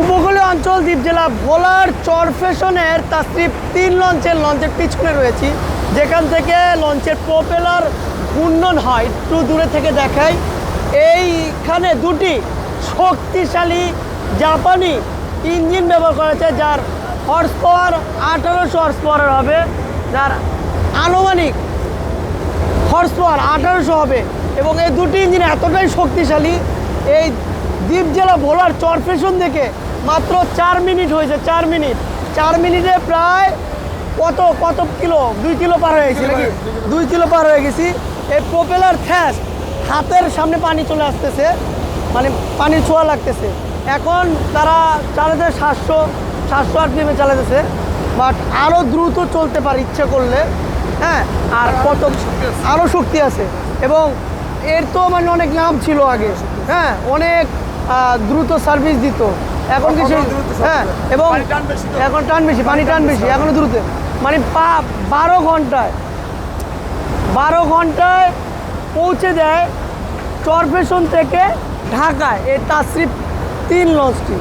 উপকূলীয় অঞ্চল দ্বীপ জেলা ভোলার চর চরফেশনের তাস্ত্রিপ তিন লঞ্চের লঞ্চের পিছনে রয়েছি। যেখান থেকে লঞ্চের প্রপেলার ঘূর্ণন হয়, একটু দূরে থেকে দেখাই। এইখানে দুটি শক্তিশালী জাপানি ইঞ্জিন ব্যবহার করা হয়েছে, যার হর্স পাওয়ার আঠারোশো হর্স পাওয়ার হবে। যার আনুমানিক হর্স পাওয়ার আঠারোশো হবে। এবং এই দুটি ইঞ্জিন এতটাই শক্তিশালী, এই দ্বীপ জেলা ভোলার চরফেশন থেকে মাত্র চার মিনিট হয়েছে, চার মিনিট। চার মিনিটে প্রায় কত কত কিলো? দুই কিলো পার হয়ে গেছি নাকি? দুই কিলো পার হয়ে গেছি। এই প্রপেলার থ্যাস হাতের সামনে পানি চলে আসতেছে মানে পানির ছোঁয়া লাগতেছে। এখন তারা চালাতে সাতশো সাতশো আরপিএমে চালাতেছে বাট আরও দ্রুত চলতে পারে, ইচ্ছে করলে। হ্যাঁ আর কত আরও শক্তি আছে। এবং এর তো মানে অনেক নাম ছিল আগে। হ্যাঁ অনেক দ্রুত সার্ভিস দিত। এখন কি সেই হ্যাঁ এবং এখন টান বেশি পানি টান বেশি এখনও দ্রুত মানে পা বারো ঘন্টায় বারো ঘন্টায় পৌঁছে দেয় চরফেশন থেকে ঢাকায়। এই তাসরিফ তিন লঞ্চটি।